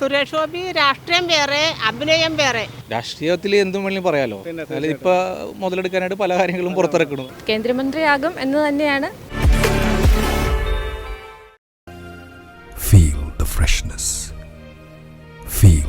സുരേഷ് ഗോപി രാഷ്ട്രീയം വേറെ അഭിനയം വേറെ. രാഷ്ട്രീയത്തിൽ എന്തും വേണമെങ്കിലും പറയാലോ. ഇപ്പൊ മുതലെടുക്കാനായിട്ട് പല കാര്യങ്ങളും പുറത്തിറക്കുന്നു. കേന്ദ്രമന്ത്രിയാകും എന്ന് തന്നെയാണ്. Feel the D Feel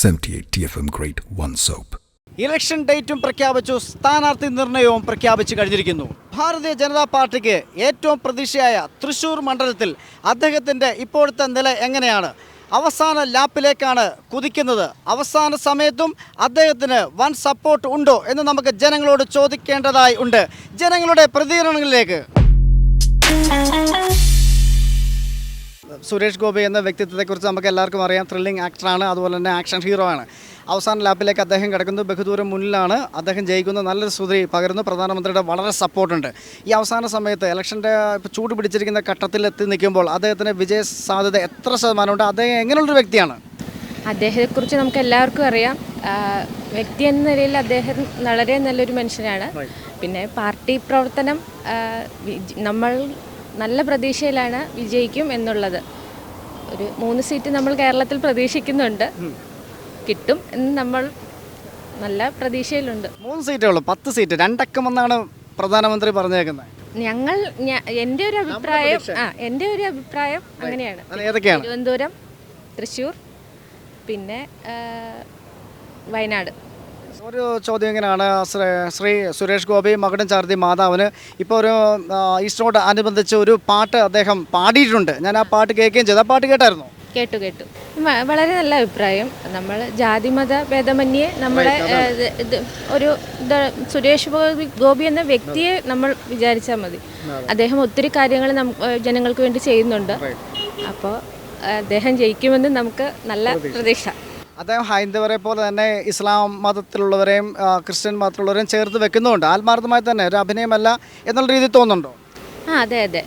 seventy eight T 78 M great 1 Soap. Election ഡേറ്റും പ്രഖ്യാപിച്ചു സ്ഥാനാർത്ഥി നിർണയവും പ്രഖ്യാപിച്ചു കഴിഞ്ഞിരിക്കുന്നു. ഭാരതീയ ജനതാ പാർട്ടിക്ക് ഏറ്റവും പ്രതീക്ഷയായ തൃശൂർ മണ്ഡലത്തിൽ അദ്ദേഹത്തിന്റെ ഇപ്പോഴത്തെ നില എങ്ങനെയാണ്? അവസാന ലാപ്പിലേക്കാണ് കുതിക്കുന്നത്. അവസാന സമയത്തും അദ്ദേഹത്തിന് വൻ സപ്പോർട്ട് ഉണ്ടോ എന്ന് നമുക്ക് ജനങ്ങളോട് ചോദിക്കേണ്ടതായി ഉണ്ട്. ജനങ്ങളുടെ പ്രതികരണങ്ങളിലേക്ക്. സുരേഷ് ഗോപി എന്ന വ്യക്തിത്വത്തെക്കുറിച്ച് നമുക്ക് എല്ലാവർക്കും അറിയാം ത്രില്ലിംഗ് ആക്ടറാണ് അതുപോലെ തന്നെ ആക്ഷൻ ഹീറോ ആണ്. അവസാന ലാപ്പിലേക്ക് അദ്ദേഹം കിടക്കുന്നു ബഹുദൂരം മുന്നിലാണ്. അദ്ദേഹം ജയിക്കുന്ന നല്ലൊരു സ്തുതി പകരുന്നു. പ്രധാനമന്ത്രിയുടെ വളരെ സപ്പോർട്ടുണ്ട്. ഈ അവസാന സമയത്ത് ഇലക്ഷന്റെ ചൂട് പിടിച്ചിരിക്കുന്ന ഘട്ടത്തിൽ എത്തി നിൽക്കുമ്പോൾ അദ്ദേഹത്തിന് വിജയ സാധ്യത എത്ര ശതമാനമുണ്ട്? അദ്ദേഹം എങ്ങനെയുള്ളൊരു വ്യക്തിയാണ്? അദ്ദേഹത്തെക്കുറിച്ച് നമുക്ക് എല്ലാവർക്കും അറിയാം. വ്യക്തി എന്ന നിലയിൽ അദ്ദേഹം വളരെ നല്ലൊരു മനുഷ്യനാണ്. പിന്നെ പാർട്ടി പ്രവർത്തനം നമ്മൾ നല്ല പ്രതീക്ഷയിലാണ് വിജയിക്കും എന്നുള്ളത്. ഒരു മൂന്ന് സീറ്റ് നമ്മൾ കേരളത്തിൽ പ്രതീക്ഷിക്കുന്നുണ്ട്. കിട്ടും എന്ന് നമ്മൾ നല്ല പ്രതീക്ഷയിലുണ്ട്. മൂന്ന് സീറ്റേ ഉള്ളൂ. പത്ത് സീറ്റ് രണ്ടക്കം രണ്ടക്കമെന്നാണ് പ്രധാനമന്ത്രി പറഞ്ഞേക്കുന്നത്. ഞങ്ങൾ എന്റെ ഒരു അഭിപ്രായം ആ എന്റെ ഒരു അഭിപ്രായം അങ്ങനെയാണ്. ഏതൊക്കെയാണ്? തിരുവനന്തപുരം തൃശ്ശൂർ പിന്നെ വയനാട്. ഒരു ചോദ്യം ഇങ്ങനെയാണ്. ശ്രീ സുരേഷ് ഗോപി മകടൻ ചാർത്തി മാതാവിന് ഇപ്പോൾ ഒരു ഈസ്റ്ററോട് അനുബന്ധിച്ച് ഒരു പാട്ട് അദ്ദേഹം പാടിയിട്ടുണ്ട്. ഞാൻ ആ പാട്ട് കേൾക്കുകയും ചെയ്തു. ആ പാട്ട് കേട്ടായിരുന്നു? കേട്ടു കേട്ടു. വളരെ നല്ല അഭിപ്രായം. നമ്മൾ ജാതിമത ഭേദമന്യേ നമ്മളെ ഏ, ഇത് ഇത് ഒരു സുരേഷ് ഗോപി എന്ന വ്യക്തിയെ നമ്മൾ വിചാരിച്ചാൽ മതി. അദ്ദേഹം ഒത്തിരി കാര്യങ്ങൾ ജനങ്ങൾക്ക് വേണ്ടി ചെയ്യുന്നുണ്ട്. അപ്പോൾ അദ്ദേഹം ജയിക്കുമെന്ന് നമുക്ക് നല്ല പ്രതീക്ഷ. അദ്ദേഹം ഹൈന്ദവരെ പോലെ തന്നെ ഇസ്ലാം മതത്തിലുള്ളവരെയും ക്രിസ്ത്യൻ മതത്തിലുള്ളവരെയും ചേർത്ത് വെക്കുന്നുണ്ട്. ആത്മാർത്ഥമായി തന്നെ ഒരു അഭിനയമല്ല എന്നുള്ള രീതിയിൽ തോന്നുന്നുണ്ടോ? ആ അതെ അതെ.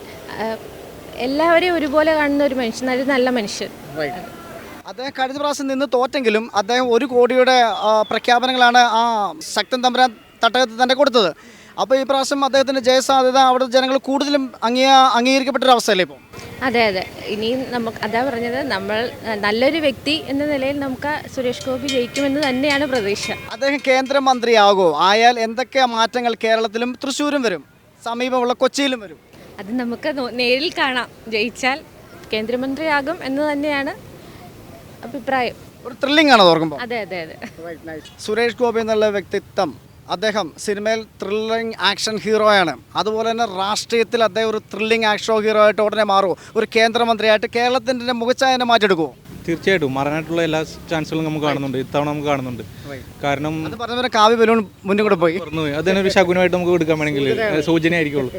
എല്ലാവരെയും ഒരുപോലെ കാണുന്ന ഒരു മനുഷ്യൻ ഒരു നല്ല മനുഷ്യൻ. അദ്ദേഹം കഴിഞ്ഞ പ്രാവശ്യം നിന്ന് തോറ്റെങ്കിലും അദ്ദേഹം ഒരു കോടിയുടെ പ്രഖ്യാപനങ്ങളാണ് ആ ശക്തൻ തമ്പുരാൻ തട്ടകത്തിൽ തന്നെ കൊടുത്തത്. അപ്പോൾ ഈ പ്രാവശ്യം അദ്ദേഹത്തിന്റെ ജയസാധ്യത അവിടെ ജനങ്ങൾ കൂടുതലും അംഗീ അംഗീകരിക്കപ്പെട്ടൊരു അവസ്ഥയല്ലേ ഇപ്പോൾ അതെ അതെ. ഇനി നമുക്ക് അതാ പറഞ്ഞത് നമ്മൾ നല്ലൊരു വ്യക്തി എന്ന നിലയിൽ നമുക്ക് സുരേഷ് ഗോപി ജയിക്കുമെന്ന് തന്നെയാണ് പ്രതീക്ഷ. അദ്ദേഹം കേന്ദ്രമന്ത്രിയാകോ ആയാൽ എന്തൊക്കെ മാറ്റങ്ങൾ കേരളത്തിലും തൃശ്ശൂരും വരും? സമീപമുള്ള കൊച്ചിയിലും വരും? അത് നമുക്ക് നേരിൽ കാണാം. ജയിച്ചാൽ കേന്ദ്രമന്ത്രിയാകും എന്ന് തന്നെയാണ് അഭിപ്രായം. ഒരു ത്രില്ലിംഗ് ആണ് ഓർക്കുമ്പോൾ അതെ അതെ അതെ. സുരേഷ് ഗോപി എന്നുള്ള വ്യക്തിത്വം അദ്ദേഹം സിനിമയിൽ ത്രില്ലിംഗ് ആക്ഷൻ ഹീറോയാണ് അതുപോലെ തന്നെ രാഷ്ട്രീയത്തിൽ അദ്ദേഹം ഒരു ത്രില്ലിംഗ് ആക്ഷൻ ഹീറോ ആയിട്ട് ഉടനെ മാറുമോ ഒരു കേന്ദ്രമന്ത്രിയായിട്ട് കേരളത്തിന്റെ മുഖച്ഛായനെ മാറ്റിയെടുക്കുമോ തീർച്ചയായിട്ടും മാറാനായിട്ടുള്ള എല്ലാ ചാൻസുകളും നമുക്ക് കാണുന്നുണ്ട്. ഇത്തവണ നമുക്ക് കാണുന്നുണ്ട്. കാരണം അത് പറഞ്ഞവരെ കാവ്യ ബലൂൺ കൂടെ പോയി. പോയി. അതിനൊരു ശകുനമായിട്ട് നമുക്ക് എടുക്കാൻ വേണമെങ്കിൽ സൂചന ആയിരിക്കുള്ളൂ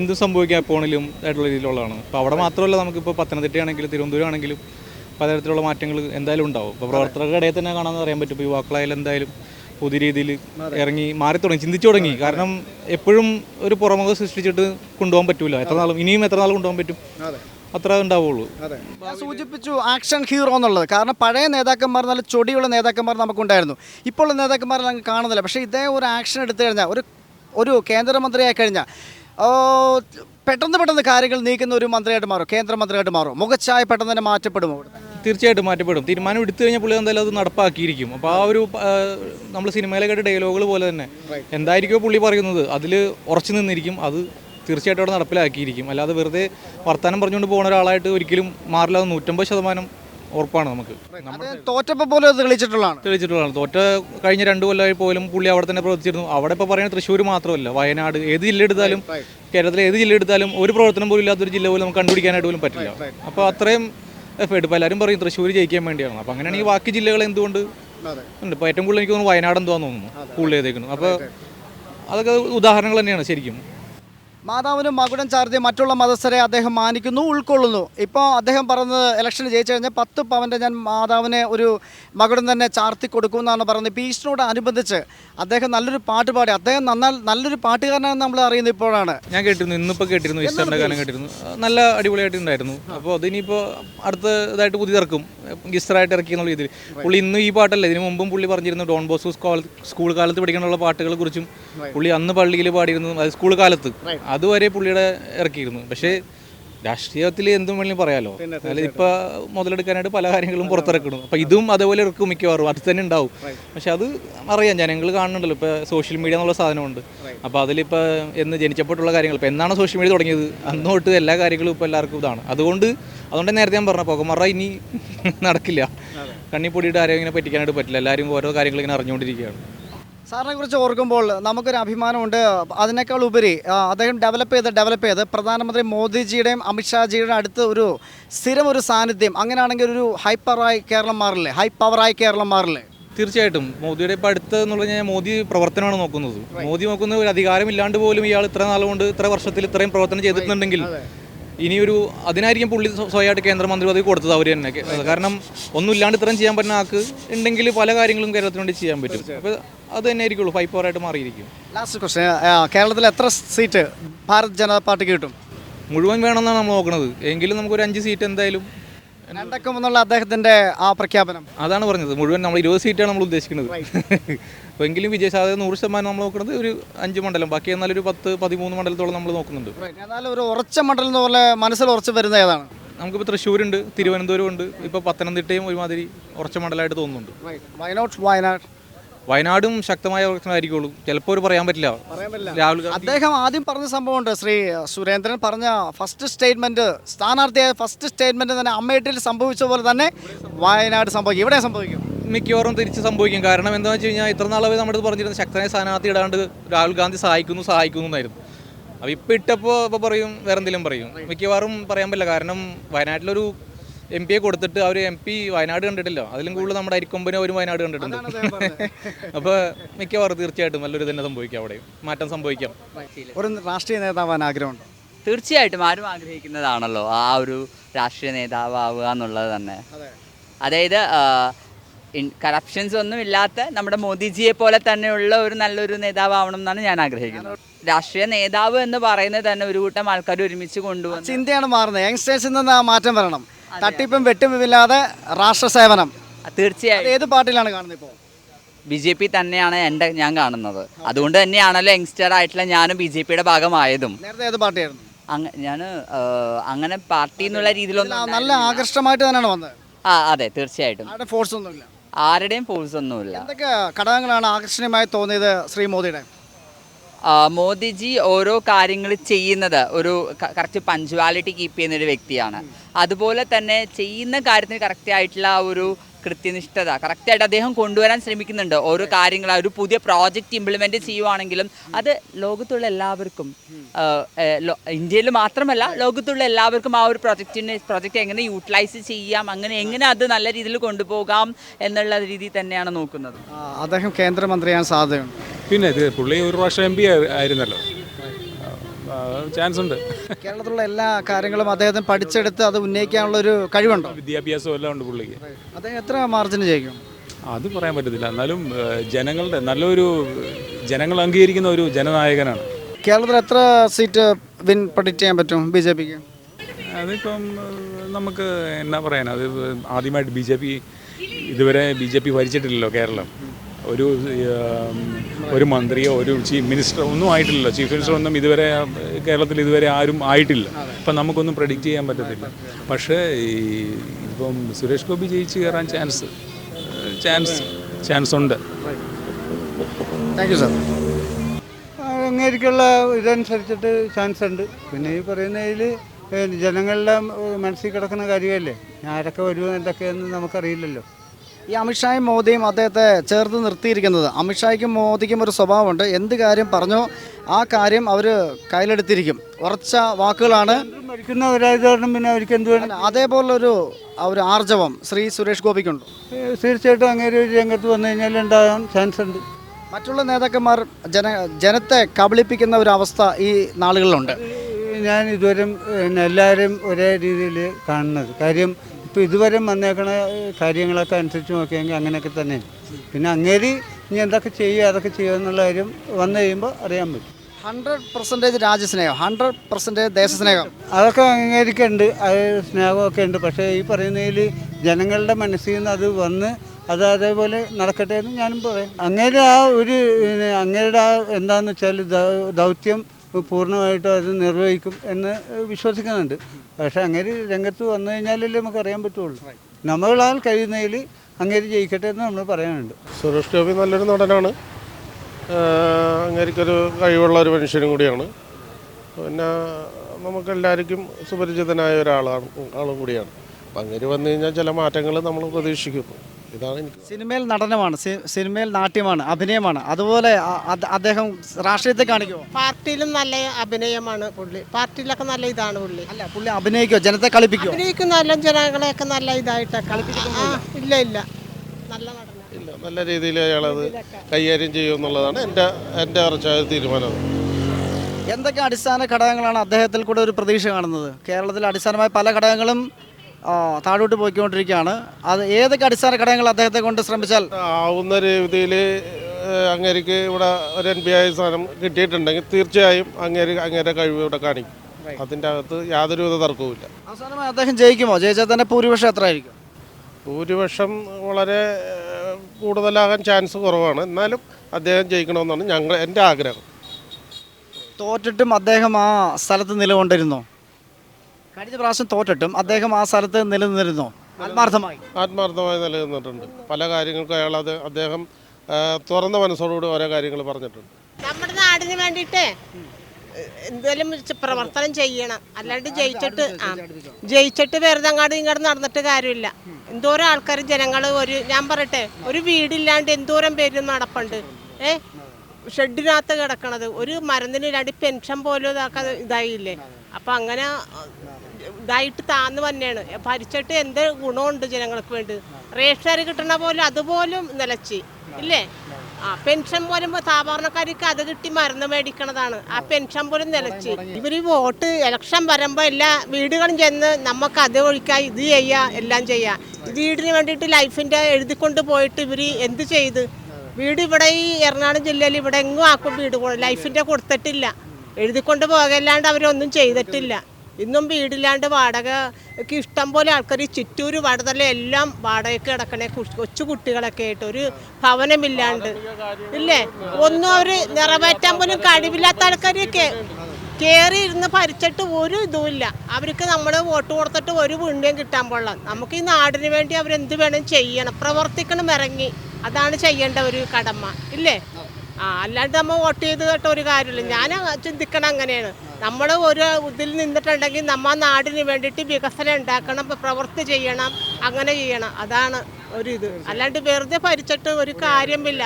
എന്തും സംഭവിക്കാം ഫോണിലും ആയിട്ടുള്ള രീതിയിലുള്ളതാണ്. അപ്പോൾ അവിടെ മാത്രമല്ല നമുക്കിപ്പോൾ പത്തനംതിട്ട ആണെങ്കിലും തിരുവനന്തപുരം ആണെങ്കിലും പലതരത്തിലുള്ള മാറ്റങ്ങൾ എന്തായാലും ഉണ്ടാവും. ഇപ്പോൾ പ്രവർത്തകരുടെ ഇടയിൽ തന്നെ കാണാമെന്ന് അറിയാൻ പറ്റും. ഇപ്പോൾ യുവാക്കളായാലും എന്തായാലും പുതിയ രീതിയിൽ ഇറങ്ങി മാറി തുടങ്ങി ചിന്തിച്ചു തുടങ്ങി. കാരണം എപ്പോഴും ഒരു പുറമുഖം സൃഷ്ടിച്ചിട്ട് കൊണ്ടുപോകാൻ പറ്റൂല. എത്ര നാളും ഇനിയും എത്ര നാളും കൊണ്ടുപോകാൻ പറ്റും? അത്ര ഉണ്ടാവുള്ളൂ. ഞാൻ സൂചിപ്പിച്ചു ആക്ഷൻ ഹീറോ എന്നുള്ളത്. കാരണം പഴയ നേതാക്കന്മാർ നല്ല ചൊടിയുള്ള നേതാക്കന്മാർ നമുക്കുണ്ടായിരുന്നു. ഇപ്പോൾ നേതാക്കന്മാരെ നമുക്ക് കാണുന്നില്ല. പക്ഷേ ഇതേ ഒരു ആക്ഷൻ എടുത്തു കഴിഞ്ഞാൽ ഒരു ഒരു കേന്ദ്രമന്ത്രിയായി കഴിഞ്ഞാൽ പെട്ടെന്ന് പെട്ടെന്ന് കാര്യങ്ങൾ നീക്കുന്ന ഒരു മന്ത്രിയായിട്ട് മാറും. കേന്ദ്രമന്ത്രിയായിട്ട് മാറും. മുഖച്ചായ പെട്ടെന്ന് തന്നെ മാറ്റപ്പെടും തീർച്ചയായിട്ടും മാറ്റപ്പെടും. തീരുമാനം എടുത്തു കഴിഞ്ഞാൽ പുള്ളി എന്തായാലും അത് നടപ്പാക്കിയിരിക്കും. അപ്പോൾ ആ ഒരു നമ്മൾ സിനിമയിലെ കേട്ട ഡയലോഗുകൾ പോലെ തന്നെ. എന്തായിരിക്കുമോ പുള്ളി പറയുന്നത്? അതിൽ ഉറച്ചു നിന്നിരിക്കും. അത് തീർച്ചയായിട്ടും അവിടെ നടപ്പിലാക്കിയിരിക്കും. അല്ലാതെ വെറുതെ വർത്തമാനം പറഞ്ഞുകൊണ്ട് പോകുന്ന ഒരാളായിട്ട് ഒരിക്കലും മാറില്ല. നൂറ്റമ്പത് ശതമാനം ഉറപ്പാണ് നമുക്ക്. തോറ്റപ്പോൾ പോലും തെളിയിച്ചിട്ടുള്ളതാണ്. തെളിയിച്ചിട്ടുള്ളതാണ്. തോറ്റ കഴിഞ്ഞ രണ്ട് കൊല്ലമായി പോലും പുള്ളി അവിടെ തന്നെ പ്രവർത്തിച്ചിരുന്നു. അവിടെ ഇപ്പോൾ പറയുന്നത് തൃശ്ശൂർ മാത്രമല്ല. വയനാട് ഏത് ജില്ല എടുത്താലും കേരളത്തിലെ ഏത് ജില്ല എടുത്താലും ഒരു പ്രവർത്തനം പോലും ഇല്ലാത്തൊരു ജില്ല പോലും നമുക്ക് കണ്ടുപിടിക്കാനായിട്ട് പോലും പറ്റില്ല. അപ്പോൾ അത്രയും എഫേർട്ട് ഇപ്പോൾ എല്ലാവരും പറയും തൃശ്ശൂർ ജയിക്കാൻ വേണ്ടിയാണ്. അപ്പോൾ അങ്ങനെയാണെങ്കിൽ ബാക്കി ജില്ലകൾ എന്തുകൊണ്ട്? ഉണ്ട്. ഇപ്പോൾ ഏറ്റവും കൂടുതൽ എനിക്ക് തോന്നുന്നു വയനാട് എന്തുവാന്ന് തോന്നുന്നു കൂടുതൽ ചെയ്തേക്കുന്നു അപ്പോൾ അതൊക്കെ ഉദാഹരണങ്ങൾ തന്നെയാണ് ശരിക്കും. മാതാവിനും മകുടം ചാർത്തി മറ്റുള്ള മതസ്ഥരെ അദ്ദേഹം മാനിക്കുന്നു ഉൾക്കൊള്ളുന്നു. ഇപ്പോൾ അദ്ദേഹം പറഞ്ഞത് ഇലക്ഷൻ ജയിച്ചു കഴിഞ്ഞാൽ പത്ത് പവന്റെ ഞാൻ മാതാവിനെ ഒരു മകുടം തന്നെ ചാർത്തി കൊടുക്കും എന്നാണ് പറയുന്നത്. ഇപ്പോൾ ഈസ്റ്ററിനോട് അനുബന്ധിച്ച് അദ്ദേഹം നല്ലൊരു പാട്ട് പാടി അദ്ദേഹം നന്നാൽ നല്ലൊരു പാട്ടുകാരനാണെന്ന് നമ്മൾ അറിയുന്നത് ഇപ്പോഴാണ്. ഞാൻ കേട്ടിരുന്നു ഇന്നിപ്പോൾ കേട്ടിരുന്നു ഈസ്റ്ററിന്റെ കാലം കേട്ടിരുന്നു. നല്ല അടിപൊളിയായിട്ട് ഉണ്ടായിരുന്നു അപ്പോൾ അതിനിപ്പോൾ അടുത്ത ഇതായിട്ട് പുതിയ ഇറക്കും. ഗിസ്റ്ററായിട്ട് ഇറക്കി എന്നുള്ള രീതിയിൽ. പുള്ളി ഇന്ന് ഈ പാട്ടല്ല? ഇതിനു മുമ്പും പുള്ളി പറഞ്ഞിരുന്നു ഡോൺ ബോസ്കോ സ്കൂൾ കാലത്ത് പഠിക്കാനുള്ള പാട്ടുകളെ കുറിച്ചും പുള്ളി അന്ന് പള്ളിയിൽ പാടിയിരുന്നു സ്കൂൾ കാലത്ത്. അതുവരെ പുള്ളിയുടെ ഇറക്കിയിരുന്നു. പക്ഷേ രാഷ്ട്രീയത്തിൽ എന്തും വേണമെങ്കിലും പറയാലോ. അതായത് ഇപ്പൊ മുതലെടുക്കാനായിട്ട് പല കാര്യങ്ങളും പുറത്തിറക്കണം അപ്പൊ ഇതും അതേപോലെ ഇറക്കും മിക്കവാറും. അത് തന്നെ ഉണ്ടാവും. പക്ഷെ അത് അറിയാം. ജനങ്ങൾ കാണുന്നുണ്ടല്ലോ. ഇപ്പൊ സോഷ്യൽ മീഡിയ എന്നുള്ള സാധനമുണ്ട്. അപ്പൊ അതിലിപ്പോ എന്ന് ജനിച്ചപ്പോഴുള്ള കാര്യങ്ങൾ. ഇപ്പൊ എന്നാണ് സോഷ്യൽ മീഡിയ തുടങ്ങിയത്? അന്നോട്ട് തൊട്ട് എല്ലാ കാര്യങ്ങളും ഇപ്പൊ എല്ലാവർക്കും ഇതാണ്. അതുകൊണ്ട് അതുകൊണ്ട് നേരത്തെ ഞാൻ പറഞ്ഞ പുകമറ ഇനി നടക്കില്ല. കണ്ണിപ്പൊടിയിട്ട് ആരെയും ഇങ്ങനെ പറ്റിക്കാനായിട്ട് പറ്റില്ല. എല്ലാവരും ഓരോ കാര്യങ്ങൾ ഇങ്ങനെ അറിഞ്ഞുകൊണ്ടിരിക്കുകയാണ്. സാറിനെ കുറിച്ച് ഓർക്കുമ്പോൾ നമുക്കൊരു അഭിമാനമുണ്ട്. അതിനേക്കാൾ ഉപരി അദ്ദേഹം ഡെവലപ്പ് ചെയ്ത് ഡെവലപ്പ് ചെയ്ത് പ്രധാനമന്ത്രി മോദിജിയുടെയും അമിത്ഷാജിയുടെയും അടുത്ത് ഒരു സ്ഥിരം ഒരു സാന്നിധ്യം. അങ്ങനെയാണെങ്കിൽ ഒരു ഹൈപ്പറായി കേരളം മാറില്ലേ? ഹൈ പവറായി കേരളം മാറില്ലേ? തീർച്ചയായിട്ടും. മോദിയുടെ ഇപ്പോൾ അടുത്ത് എന്ന് കഴിഞ്ഞാൽ മോദി പ്രവർത്തനമാണ് നോക്കുന്നത്. മോദി നോക്കുന്ന ഒരു അധികാരമില്ലാണ്ട് പോലും ഇയാൾ ഇത്ര നാളുകൊണ്ട് കൊണ്ട് ഇത്ര വർഷത്തിൽ ഇത്രയും പ്രവർത്തനം ചെയ്തിട്ടുണ്ടെങ്കിൽ ഇനിയൊരു അതിനായിരിക്കും പുള്ളി സ്വ- സ്വയമായിട്ട് കേന്ദ്രമന്ത്രി പദവി കൊടുത്തത് അവർ തന്നെ. കാരണം ഒന്നുമില്ലാണ്ട് ഇത്രയും ചെയ്യാൻ പറ്റുന്ന ആൾക്ക് ഉണ്ടെങ്കിൽ പല കാര്യങ്ങളും കേരളത്തിന് വേണ്ടി ചെയ്യാൻ പറ്റും. അപ്പോൾ അത് തന്നെ ആയിരിക്കുള്ളൂ. ഫൈവ് പവറായിട്ട് മാറിയിരിക്കും. ലാസ്റ്റ് ക്വസ്റ്റ്യൻ കേരളത്തിൽ എത്ര സീറ്റ് ഭാരത് ജനതാ പാർട്ടിക്ക് കിട്ടും? മുഴുവൻ വേണമെന്നാണ് നമ്മൾ നോക്കുന്നത് എങ്കിലും നമുക്കൊരു അഞ്ച് സീറ്റ് എന്തായാലും എന്നുള്ള അദ്ദേഹത്തിന്റെ ആ പ്രഖ്യാപനം. അതാണ് പറഞ്ഞത്. മുഴുവൻ നമ്മൾ ഇരുപത് സീറ്റാണ് നമ്മൾ ഉദ്ദേശിക്കുന്നത്. അപ്പോൾ എങ്കിലും വിജയ സാധ്യത നൂറ് ശതമാനം നമ്മൾ നോക്കുന്നത് ഒരു അഞ്ച് മണ്ഡലം ബാക്കി എന്നാൽ ഒരു പത്ത് പതിമൂന്ന് മണ്ഡലത്തോളം നമ്മൾ നോക്കുന്നുണ്ട്. എന്നാലും ഒരു ഉറച്ച മണ്ഡലം എന്ന് പോലെ മനസ്സിൽ ഉറച്ച് വരുന്ന ഏതാണ്? നമുക്കിപ്പോൾ തൃശ്ശൂരുണ്ട് തിരുവനന്തപുരം ഉണ്ട് ഇപ്പോൾ പത്തനംതിട്ടയും ഒരുമാതിരി ഉറച്ച മണ്ഡലമായിട്ട് തോന്നുന്നുണ്ട്. വയനാട് വയനാട്. വയനാടും ശക്തമായ പ്രശ്നമായിരിക്കുള്ളൂ. ചിലപ്പോൾ ഒരു പറയാൻ പറ്റില്ല. രാഹുൽ അദ്ദേഹം ആദ്യം പറഞ്ഞ സംഭവമുണ്ട്. ശ്രീ സുരേന്ദ്രൻ പറഞ്ഞ ഫസ്റ്റ് സ്റ്റേറ്റ്മെന്റ് സ്ഥാനാർത്ഥിയായ ഫസ്റ്റ് സ്റ്റേറ്റ്മെന്റ് തന്നെ അമ്മേട്ടിൽ സംഭവിച്ച പോലെ തന്നെ വയനാട് സംഭവിക്കും. ഇവിടെ സംഭവിക്കും. മിക്കവാറും തിരിച്ച് സംഭവിക്കും. കാരണം എന്താണെന്ന് വെച്ച് കഴിഞ്ഞാൽ ഇത്ര നാളെ നമ്മുടെ പറഞ്ഞിരുന്ന ശക്തനായ സ്ഥാനാർത്ഥി ഇടാണ്ട് രാഹുൽ ഗാന്ധി സഹായിക്കുന്നു സഹായിക്കുന്നു എന്നായിരുന്നു. അപ്പോൾ ഇപ്പോൾ ഇട്ടപ്പോൾ ഇപ്പോൾ പറയും വേറെ എന്തെങ്കിലും പറയും. മിക്കവാറും പറയാൻ പറ്റില്ല. കാരണം വയനാട്ടിലൊരു എം പിയെ കൊടുത്തിട്ട് അവർ എം പി വയനാട് കണ്ടിട്ടില്ല. അതിലും കൂടുതൽ നമ്മുടെ അരിക്കൊമ്പനെ അവരും വയനാട് കണ്ടിട്ടുണ്ട്. അപ്പോൾ മിക്കവാറും തീർച്ചയായിട്ടും നല്ലൊരു തന്നെ സംഭവിക്കാം അവിടെ മാറ്റം സംഭവിക്കാം. ഒരു രാഷ്ട്രീയ നേതാവാൻ ആഗ്രഹമുണ്ട്? തീർച്ചയായിട്ടും ആരും ആഗ്രഹിക്കുന്നതാണല്ലോ ആ ഒരു രാഷ്ട്രീയ നേതാവാവുക എന്നുള്ളത് തന്നെ. അതായത് കറപ്ഷൻസ് ഒന്നും ഇല്ലാത്ത നമ്മുടെ മോദിജിയെ പോലെ തന്നെയുള്ള ഒരു നല്ലൊരു നേതാവാവണം എന്നാണ് ഞാൻ ആഗ്രഹിക്കുന്നത്. രാഷ്ട്രീയ നേതാവ് എന്ന് പറയുന്നത് തന്നെ ഒരു കൂട്ടം ആൾക്കാർ ഒരുമിച്ച് കൊണ്ടുവന്ന് ചിന്തയാണ് മാറുന്നത്. യങ്സ്റ്റേഴ്സിൽ നിന്ന് ആ മാറ്റം വരണം. തട്ടിപ്പും വെട്ടുമില്ലാതെ രാഷ്ട്ര സേവനം. തീർച്ചയായും. ഏത് പാർട്ടിയിലാണ് കാണുന്നത് ഇപ്പോൾ ബി ജെ പി തന്നെയാണ് എന്റെ ഞാൻ കാണുന്നത്. അതുകൊണ്ട് തന്നെയാണല്ലോ യങ്സ്റ്റർ ആയിട്ടുള്ള ഞാനും ബി ജെ പിയുടെ ഭാഗമായതും. നേരത്തെ ഏത് പാർട്ടിയായിരുന്നു? അങ്ങ് ഞാൻ അങ്ങനെ പാർട്ടി എന്നുള്ള രീതിയിലൊന്നും നല്ല ആകർഷമായിട്ട് തന്നെയാണ് വന്നത്. ആ അതെ തീർച്ചയായിട്ടും. ഫോഴ്സ് ഒന്നുമില്ല. ആരുടെയും ഫോഴ്സ് ഒന്നുമില്ല. എന്തൊക്കെ ഘടകങ്ങളാണ് ആകർഷണീയമായി തോന്നിയത് ശ്രീ മോദിയുടെ? മോദിജി ഓരോ കാര്യങ്ങൾ ചെയ്യുന്നത് ഒരു കറക്റ്റ് പഞ്ച്വാലിറ്റി കീപ്പ് ചെയ്യുന്ന ഒരു വ്യക്തിയാണ്. അതുപോലെ തന്നെ ചെയ്യുന്ന കാര്യത്തിന് കറക്റ്റ് ആയിട്ടുള്ള ഒരു കൃത്യനിഷ്ഠത. കറക്റ്റായിട്ട് അദ്ദേഹം കൊണ്ടുവരാൻ ശ്രമിക്കുന്നുണ്ട്. ഓരോ കാര്യങ്ങൾ ഒരു പുതിയ പ്രോജക്റ്റ് ഇംപ്ലിമെന്റ് ചെയ്യുവാണെങ്കിലും അത് ലോകത്തുള്ള എല്ലാവർക്കും ലോ- ഇന്ത്യയിൽ മാത്രമല്ല ലോകത്തുള്ള എല്ലാവർക്കും ആ ഒരു പ്രോജക്റ്റിനെ പ്രോജക്റ്റ് എങ്ങനെ യൂട്ടിലൈസ് ചെയ്യാം അങ്ങനെ എങ്ങനെ അത് നല്ല രീതിയിൽ കൊണ്ടുപോകാം എന്നുള്ള രീതിയിൽ തന്നെയാണ് നോക്കുന്നത്. അദ്ദേഹം കേന്ദ്രമന്ത്രിയാൻ സാധ്യതയുണ്ട്. പിന്നെ ഇത് പുള്ളി ഒരു പ്രാവശ്യം എം പി ആയിരുന്നല്ലോ. ചാൻസ് ഉണ്ട് കേരളത്തിലുള്ള എല്ലാ കാര്യങ്ങളും അദ്ദേഹത്തിന് പഠിച്ചെടുത്ത് അത് ഉന്നയിക്കാനുള്ള ഒരു കഴിവുണ്ടോ? വിദ്യാഭ്യാസം എല്ലാം ഉണ്ട് പുള്ളിക്ക്. അദ്ദേഹം എത്ര മാർജിന് ജയിക്കും? അത് പറയാൻ പറ്റത്തില്ല. എന്നാലും ജനങ്ങളുടെ നല്ലൊരു ജനങ്ങൾ അംഗീകരിക്കുന്ന ഒരു ജനനായകനാണ്. കേരളത്തിൽ എത്ര സീറ്റ് വിൻ പ്രഡിക്റ്റ് ചെയ്യാൻ പറ്റും ബി ജെ പിക്ക്? അതിപ്പം നമുക്ക് എന്നാ പറയാൻ അത് ആദ്യമായിട്ട് ബി ജെ പി ഇതുവരെ ബി ജെ പി ഭരിച്ചിട്ടില്ലല്ലോ കേരളം. ഒരു ഒരു മന്ത്രിയോ ഒരു ചീഫ് മിനിസ്റ്റർ ഒന്നും ആയിട്ടില്ലല്ലോ. ചീഫ് മിനിസ്റ്റർ ഒന്നും ഇതുവരെ കേരളത്തിൽ ഇതുവരെ ആരും ആയിട്ടില്ല. അപ്പം നമുക്കൊന്നും പ്രഡിക്റ്റ് ചെയ്യാൻ പറ്റത്തില്ല. പക്ഷേ ഈ ഇപ്പം സുരേഷ് ഗോപി ജയിച്ച് കയറാൻ ചാൻസ് ചാൻസ് ചാൻസ് ഉണ്ട്. താങ്ക് യു സാർ അങ്ങേരിക്കുള്ള ഇതനുസരിച്ചിട്ട് ചാൻസ് ഉണ്ട്. പിന്നെ ഈ പറയുന്നതിൽ ജനങ്ങളുടെ മനസ്സിൽ കിടക്കുന്ന കാര്യമല്ലേ? ആരൊക്കെ വരുമോ എന്തൊക്കെയെന്ന് നമുക്കറിയില്ലല്ലോ. ഈ അമിത്ഷായും മോദിയും അദ്ദേഹത്തെ ചേർത്ത് നിർത്തിയിരിക്കുന്നത്. അമിത്ഷായ്ക്കും മോദിക്കും ഒരു സ്വഭാവമുണ്ട്. എന്ത് കാര്യം പറഞ്ഞോ ആ കാര്യം അവർ കയ്യിലെടുത്തിരിക്കും. ഉറച്ച വാക്കുകളാണ്. പിന്നെ അവർക്ക് എന്ത് ആ ഒരു ആർജവം ശ്രീ സുരേഷ് ഗോപിക്കുണ്ട്. തീർച്ചയായിട്ടും അങ്ങനെ ഒരു രംഗത്ത് വന്നു കഴിഞ്ഞാൽ ഉണ്ടാകാൻ ചാൻസ് ഉണ്ട്. മറ്റുള്ള നേതാക്കന്മാർ ജന ജനത്തെ കബളിപ്പിക്കുന്ന ഒരു അവസ്ഥ ഈ നാളുകളിലുണ്ട്. ഞാൻ ഇതുവരെ എല്ലാവരും ഒരേ രീതിയിൽ കാണുന്നത്. കാര്യം ഇപ്പോൾ ഇതുവരെ വന്നേക്കണ കാര്യങ്ങളൊക്കെ അനുസരിച്ച് നോക്കിയെങ്കിൽ അങ്ങനെയൊക്കെ തന്നെ. പിന്നെ അങ്ങേരി ഇനി എന്തൊക്കെ ചെയ്യുക അതൊക്കെ ചെയ്യുക എന്നുള്ള കാര്യം വന്നു കഴിയുമ്പോൾ അറിയാൻ പറ്റും. ഹൺഡ്രഡ് പെർസെന്റേജ് രാജ്യസ്നേഹം ഹൺഡ്രഡ് പെർസെന്റേജ് ദേശസ്നേഹം. അതൊക്കെ അംഗീകരിക്കുന്നുണ്ട് അത് സ്നേഹമൊക്കെ ഉണ്ട്. പക്ഷേ ഈ പറയുന്നതിൽ ജനങ്ങളുടെ മനസ്സിൽ നിന്ന് അത് വന്ന് അത് അതേപോലെ നടക്കട്ടെ എന്ന് ഞാനും പറയാം. അങ്ങേര് ആ ഒരു അങ്ങേരുടെ ആ എന്താണെന്ന് വെച്ചാൽ ദൗത്യം പൂർണമായിട്ടും അത് നിർവഹിക്കും എന്ന് വിശ്വസിക്കുന്നുണ്ട്. പക്ഷേ അങ്ങനെ രംഗത്ത് വന്നു കഴിഞ്ഞാലല്ലേ നമുക്ക് അറിയാൻ പറ്റുള്ളൂ. നമ്മളാൽ കഴിയുന്നതിൽ അങ്ങേര് ജയിക്കട്ടെ എന്ന് നമ്മൾ പറയാനുണ്ട്. സുരേഷ് ഗോപി നല്ലൊരു നടനാണ്. അങ്ങേരിക്കൊരു കഴിവുള്ള ഒരു മനുഷ്യനും കൂടിയാണ്. പിന്നെ നമുക്കെല്ലാവർക്കും സുപരിചിതനായ ഒരാളാണ് ആളും കൂടിയാണ്. അപ്പം അങ്ങനെ വന്നു കഴിഞ്ഞാൽ ചില മാറ്റങ്ങൾ നമ്മൾ പ്രതീക്ഷിക്കുന്നു ഇതാണ് എനിക്ക് സിനിമയിൽ നടനമാണ് സിനിമയിൽ നാട്യമാണ് അഭിനയമാണ്. അതുപോലെ അദ്ദേഹം രാഷ്ട്രീയത്തെ കാണിക്കുമോ പാർട്ടിയിലും നല്ല അഭിനയമാണ് പുള്ളി. പാർട്ടിയിലൊക്കെ നല്ല ഇതാണ് പുള്ളി. അല്ല പുള്ളി അഭിനയിക്കോ ജനത്തെ കളിപ്പിക്കോ അഭിനയിക്കുന്ന നല്ല ജനങ്ങളെയൊക്കെ നല്ല ഇതായിട്ട് ഇല്ല ഇല്ല. നല്ല നടന. ഇല്ല നല്ല രീതിയിൽ അയാളത് കൈകാര്യം ചെയ്യുമെന്നുള്ളതാണ് എന്റെ എന്റെ ഉറച്ച തീരുമാനം എന്തൊക്കെ അടിസ്ഥാന ഘടകങ്ങളാണ് അദ്ദേഹത്തിൽ കൂടെ ഒരു പ്രതീക്ഷ കാണുന്നത്? കേരളത്തിൽ അടിസ്ഥാനമായ പല ഘടകങ്ങളും താഴോട്ട് പോയിക്കൊണ്ടിരിക്കുകയാണ്. അത് ഏതൊക്കെ അടിസ്ഥാന ഘടകങ്ങൾ അദ്ദേഹത്തെ കൊണ്ട് ശ്രമിച്ചാൽ ആവുന്ന രീതിയിൽ അങ്ങേരിക്ക് ഇവിടെ ഒരു എൻ ബി ഐ സ്ഥാനം കിട്ടിയിട്ടുണ്ടെങ്കിൽ തീർച്ചയായും അങ്ങേര് അങ്ങേരെ കഴിവ് ഇവിടെ കാണിക്കും. അതിന്റെ അകത്ത് യാതൊരുവിധ തർക്കവുമില്ല. അവസാനമായി അദ്ദേഹം ജയിക്കുമോ? ജയിച്ചാൽ തന്നെ ഭൂരിപക്ഷം എത്രയായിരിക്കും? ഭൂരിപക്ഷം വളരെ കൂടുതലാകാൻ ചാൻസ് കുറവാണ്. എന്നാലും അദ്ദേഹം ജയിക്കണമെന്നാണ് ഞങ്ങൾ എന്റെ ആഗ്രഹം. തോറ്റിട്ടും അദ്ദേഹം ആ സ്ഥലത്ത് നിലകൊണ്ടിരുന്നോ. കഴിഞ്ഞ പ്രാവശ്യം തോറ്റിട്ടും അദ്ദേഹം ആ സ്ഥലത്ത് നിലനിന്നിരുന്നോ? ആത്മാർത്ഥമായി. ആത്മാർത്ഥമായി നിലനിന്നിട്ടുണ്ട്. പല കാര്യങ്ങൾക്കും അയാൾ അത് അദ്ദേഹം തുറന്ന മനസ്സോടുകൂടി ഓരോ കാര്യങ്ങൾ പറഞ്ഞിട്ടുണ്ട്. നമ്മുടെ നാടിന് വേണ്ടിയിട്ട് എന്തെങ്കിലും പ്രവർത്തനം ചെയ്യണം. അല്ലാണ്ട് ജയിച്ചിട്ട് ആ ജയിച്ചിട്ട് വെറുതെ അങ്ങോട്ട് ഇങ്ങോട്ട് നടന്നിട്ട് കാര്യമില്ല. എന്തോരം ആൾക്കാർ ജനങ്ങൾ ഒരു ഞാൻ പറയട്ടെ ഒരു വീടില്ലാണ്ട് എന്തോരം പേര് നടപ്പുണ്ട്. ഏ? ഷെഡിനകത്ത് കിടക്കണത്. ഒരു മരുന്നിനില്ലാണ്ട് രണ്ട് പെൻഷൻ പോലും ഇതാക്കാതെ ഇതായില്ലേ? അപ്പം അങ്ങനെ ഇതായിട്ട് താന്ന് തന്നെയാണ് ഭരിച്ചിട്ട് എന്ത് ഗുണമുണ്ട് ജനങ്ങൾക്ക് വേണ്ടി? റേഷൻ കിട്ടണ പോലെ അതുപോലും നിലച്ച്. ഇല്ലേ? ആ പെൻഷൻ പോലും സാധാരണക്കാർക്ക് അത് കിട്ടി മരുന്ന് മേടിക്കണതാണ്. ആ പെൻഷൻ പോലും നിലച്ച്. ഇവർ വോട്ട് ഇലക്ഷൻ വരുമ്പോൾ എല്ലാ വീടുകളും ചെന്ന് നമുക്ക് അത് ഒഴിക്കാം ഇത് ചെയ്യാം എല്ലാം ചെയ്യാം. വീടിന് വേണ്ടിയിട്ട് ലൈഫിന്റെ എഴുതിക്കൊണ്ട് പോയിട്ട് ഇവർ എന്ത് ചെയ്ത്? വീട് ഇവിടെ ഈ എറണാകുളം ജില്ലയിൽ ഇവിടെ എങ്ങും ആക്കും വീട് ലൈഫിന്റെ കൊടുത്തിട്ടില്ല. എഴുതിക്കൊണ്ട് പോകല്ലാണ്ട് അവരൊന്നും ചെയ്തിട്ടില്ല. ഇന്നും വീടില്ലാണ്ട് വാടകയ്ക്ക് ഇഷ്ടം പോലെ ആൾക്കാർ ചിറ്റൂര് വടതല എല്ലാം വാടകയ്ക്ക് കിടക്കണേ കൊച്ചു കുട്ടികളൊക്കെ ആയിട്ട് ഒരു ഭവനമില്ലാണ്ട്. ഇല്ലേ? ഒന്നും അവർ നിറവേറ്റാൻ പോലും കഴിവില്ലാത്ത ആൾക്കാരൊക്കെ കയറി ഇരുന്ന് ഭരിച്ചിട്ട് ഒരു ഇതുമില്ല അവർക്ക് നമ്മൾ വോട്ട് കൊടുത്തിട്ട് ഒരു പുണ്യം കിട്ടാൻ പാടില്ല നമുക്ക് ഈ നാടിന് വേണ്ടി അവരെന്ത് വേണം ചെയ്യണം. പ്രവർത്തിക്കണം ഇറങ്ങി. അതാണ് ചെയ്യേണ്ട ഒരു കടമ. ഇല്ലേ? ആ അല്ലാണ്ട് നമ്മൾ വോട്ട് ചെയ്ത് കേട്ട ഒരു കാര്യമില്ല. ഞാൻ ചിന്തിക്കണം അങ്ങനെയാണ്. നമ്മൾ ഒരു ഇതിൽ നിന്നിട്ടുണ്ടെങ്കിൽ നമ്മ നാടിന് വേണ്ടിയിട്ട് വികസനം ഉണ്ടാക്കണം പ്രവൃത്തി ചെയ്യണം അങ്ങനെ ചെയ്യണം. അതാണ് ഒരു ഇത്. അല്ലാണ്ട് വെറുതെ ഭരിച്ചിട്ട് ഒരു കാര്യമില്ല.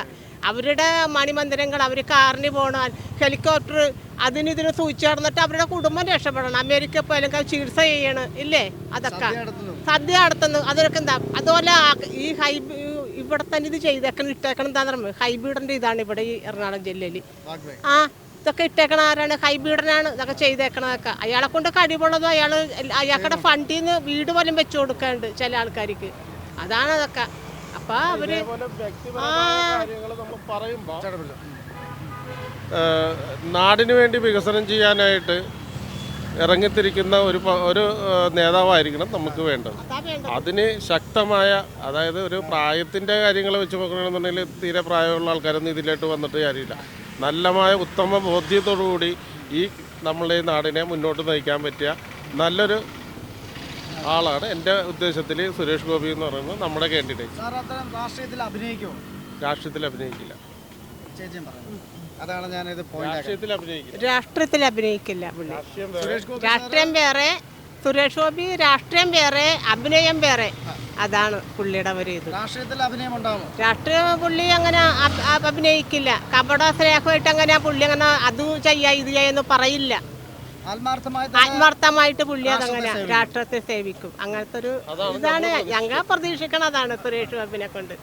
അവരുടെ മണിമന്ദിരങ്ങൾ അവർ കാറിന് പോകണം ഹെലികോപ്റ്റർ അതിന് ഇതിന് സൂചിച്ച് നടന്നിട്ട് അവരുടെ കുടുംബം രക്ഷപ്പെടണം. അമേരിക്ക പോയാലും ചികിത്സ ചെയ്യണം. ഇല്ലേ? അതൊക്കെ. സദ്യ നടത്തുന്നു അതൊക്കെ എന്താ അതുപോലെ ഈ ഹൈബ് ഇവിടെ തന്നെ ഇത് ചെയ്തേക്കണം ഇട്ടേക്കണം എന്താ പറയുമ്പോൾ ഹൈബ്രിഡിന്റെ ഇതാണ് ഇവിടെ ഈ എറണാകുളം ജില്ലയിൽ. ആ ഇതൊക്കെ ഇട്ടേക്കണ ആരാണ്? ഹൈബ്രിഡനാണ് ഇതൊക്കെ ചെയ്തേക്കണതൊക്കെ. അയാളെ കൊണ്ട് കഴിവുള്ളതും അയാൾ അയാളുടെ ഫണ്ടിൽ നിന്ന് വീട് പോലും വെച്ചു കൊടുക്കാണ്ട് ചില ആൾക്കാർക്ക്. അതാണ് അതൊക്കെ. അപ്പൊ അവർ നാടിന് വേണ്ടി വികസനം ചെയ്യാനായിട്ട് ഇറങ്ങിത്തിരിക്കുന്ന ഒരു ഒരു നേതാവായിരിക്കണം നമുക്ക് വേണ്ടത്. അതാ അതിന് ശക്തമായ അതായത് ഒരു പ്രായത്തിന്റെ കാര്യങ്ങൾ വെച്ച് നോക്കണമെന്നുണ്ടെങ്കിൽ തീരെ പ്രായമുള്ള ആൾക്കാരൊന്നും ഇതിലോട്ട് വന്നിട്ട് കാര്യമില്ല. നല്ലമായ ഉത്തമ ബോധ്യത്തോടു കൂടി ഈ നമ്മളുടെ ഈ നാടിനെ മുന്നോട്ട് നയിക്കാൻ പറ്റിയ നല്ലൊരു ആളാണ് എന്റെ ഉദ്ദേശത്തിൽ സുരേഷ് ഗോപി എന്ന് പറയുന്നത് നമ്മുടെ കാൻഡിഡേറ്റ്. രാഷ്ട്രീയത്തിൽ അഭിനയിക്കില്ല. അതാണ് ഞാനിത് പോയിന്റ് രാഷ്ട്രീയത്തിൽ അഭിനയിക്കില്ല. രാഷ്ട്രീയത്തിൽ അഭിനയിക്കില്ല പുള്ളി. രാഷ്ട്രീയം വേറെ. സുരേഷ് ഗോപി രാഷ്ട്രീയം വേറെ അഭിനയം വേറെ. അതാണ് പുള്ളിയുടെ ഒരു ഇത്. രാഷ്ട്രീയത്തിൽ അഭിനയം രാഷ്ട്രീയ പുള്ളി അങ്ങനെ അഭ- അഭ- അഭിനയിക്കില്ല. കപട സ്നേഹമായിട്ട് അങ്ങനെ പുള്ളി അങ്ങനെ അത് ചെയ്യാ ഇത് ചെയ്യാന്ന് പറയില്ല. ആത്മാർത്ഥമായി ആത്മാർത്ഥമായിട്ട് പുള്ളി അതങ്ങനെ രാഷ്ട്രത്തെ സേവിക്കും. അങ്ങനത്തെ ഒരു ഇതാണ് ഞങ്ങൾ പ്രതീക്ഷിക്കണതാണ് സുരേഷ് ഗോപിനെ കൊണ്ട്.